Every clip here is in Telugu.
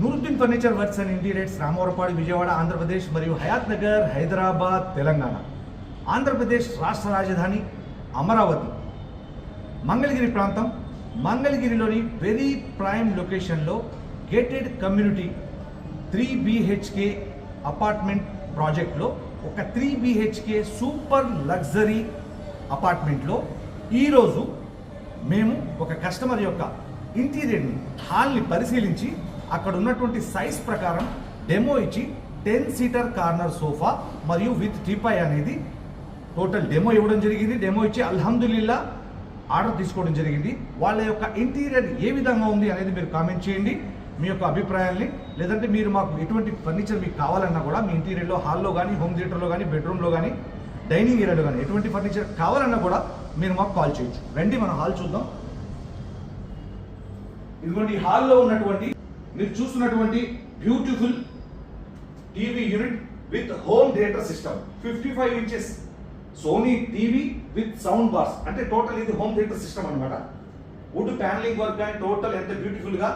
Nooruddin furniture works and interiors Ramavarappadu Vijayawada Andhra Pradesh మరియు హయాత్ నగర్ హైదరాబాద్ తెలంగాణ. ఆంధ్రప్రదేశ్ రాష్ట్ర రాజధాని అమరావతి. మంగళగిరి ప్రాంతం. మంగళగిరిలోని వెరీ ప్రైమ్ లొకేషన్లో gated community three BHK apartment ప్రాజెక్ట్లో ఒక త్రీ బిహెచ్కే సూపర్ లగ్జరీ అపార్ట్మెంట్లో ఈరోజు మేము ఒక కస్టమర్ యొక్క ఇంటీరియర్ని హాల్ని పరిశీలించి అక్కడ ఉన్నటువంటి సైజ్ ప్రకారం డెమో ఇచ్చి టెన్ సీటర్ కార్నర్ సోఫా మరియు విత్ టీపాయ్ అనేది టోటల్ డెమో ఇవ్వడం జరిగింది. డెమో ఇచ్చి అల్హమ్దుల్లా ఆర్డర్ తీసుకోవడం జరిగింది. వాళ్ళ యొక్క ఇంటీరియర్ ఏ విధంగా ఉంది అనేది మీరు కామెంట్ చేయండి. మీ యొక్క అభిప్రాయాల్ని లేదంటే మీరు మాకు ఎటువంటి ఫర్నిచర్ మీకు కావాలన్నా కూడా మీ ఇంటీరియర్లో హాల్లో కానీ హోమ్ థియేటర్లో కానీ బెడ్రూమ్లో కానీ డైనింగ్ ఏరియాలో కానీ ఎటువంటి ఫర్నిచర్ కావాలన్నా కూడా మీరు మాకు కాల్ చేయొచ్చు. రండి మనం హాల్ చూద్దాం. ఇదిగోండి ఈ హాల్లో ఉన్నటువంటి మీరు చూస్తున్నటువంటి beautiful TV unit with home theatre system. Fifty five inches. Sony TV with sound bars. అంటే టోటల్ ఇది హోమ్ థియేటర్ సిస్టమ్ అనమాట వుడ్ ప్యానలింగ్ వర్క్ కానీ టోటల్ ఎంత బ్యూటిఫుల్గా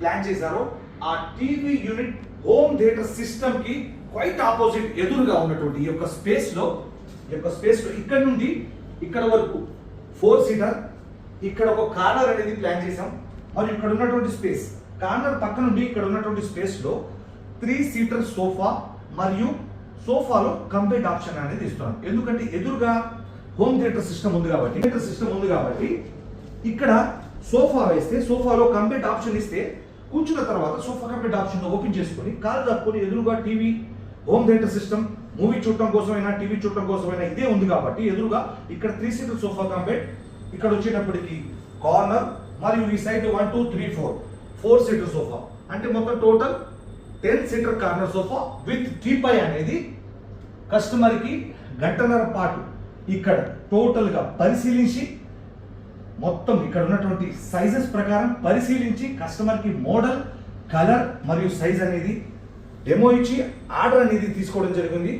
ప్లాన్ చేశారో ఆ టీవీ యూనిట్ హోమ్ థియేటర్ సిస్టమ్కి క్వైట్ ఆపోజిట్ ఎదురుగా ఉన్నటువంటి ఈ యొక్క స్పేస్లో ఈ యొక్క స్పేస్లో ఇక్కడ నుండి ఇక్కడ వరకు ఫోర్ సీటర్ ఇక్కడ ఒక కార్నర్ అనేది ప్లాన్ చేసాం మరియు ఇక్కడ ఉన్నటువంటి స్పేస్ కార్నర్ పక్క నుండి ఇక్కడ ఉన్నటువంటి స్పేస్లో త్రీ సీటర్ సోఫా మరియు సోఫాలో కంప్లీట్ ఆప్షన్ అనేది ఇస్తున్నాను ఎందుకంటే ఎదురుగా హోమ్ థియేటర్ సిస్టమ్ ఉంది కాబట్టి థియేటర్ సిస్టమ్ ఉంది కాబట్టి ఇక్కడ సోఫా వేస్తే సోఫాలో కంప్లీట్ ఆప్షన్ ఇస్తే కూర్చున్న తర్వాత సోఫా కంప్లీట్ ఆప్షన్ ఓపెన్ చేసుకొని కాలు తప్పుకొని ఎదురుగా TV home theatre system movie చూడటం కోసమైనా టీవీ చూడటం కోసమైనా ఇదే ఉంది కాబట్టి ఎదురుగా ఇక్కడ త్రీ సీటర్ సోఫా కంప్లీట్ ఇక్కడ వచ్చేటప్పటికి కార్నర్ మరియు ఈ side one two three four four seater sofa అంటే మొత్తం total ten seater corner sofa with teapoy అనేది కస్టమర్కి గంటన్నర పాటు ఇక్కడ టోటల్గా పరిశీలించి మొత్తం ఇక్కడ ఉన్నటువంటి సైజెస్ ప్రకారం పరిశీలించి కస్టమర్కి మోడల్ కలర్ మరియు సైజ్ అనేది డెమో ఇచ్చి ఆర్డర్ అనేది తీసుకోవడం జరిగింది.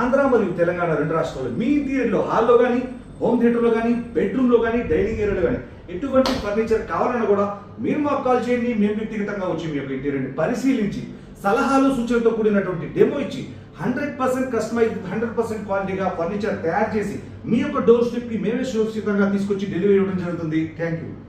ఆంధ్ర మరియు తెలంగాణ రెండు రాష్ట్రాలు. మీ ఇంటీరియర్లో హాల్లో కానీ హోమ్ థియేటర్లో కానీ బెడ్రూమ్లో కానీ డైనింగ్ ఏరియాలో కానీ ఎటువంటి ఫర్నిచర్ కావాలన్నా కూడా మీరు మాకు కాల్ చేయండి మేము వ్యక్తిగతంగా వచ్చి మీ యొక్క ఇంటీరియర్ని పరిశీలించి సలహాలు సూచనలతో కూడినటువంటి డెమో ఇచ్చి hundred percent customise hundred percent క్వాలిటీగా ఫర్నిచర్ తయారు చేసి మీ యొక్క డోర్ స్టెప్కి మేమే సురక్షితంగా తీసుకొచ్చి డెలివరీ ఇవ్వడం జరుగుతుంది. Thank you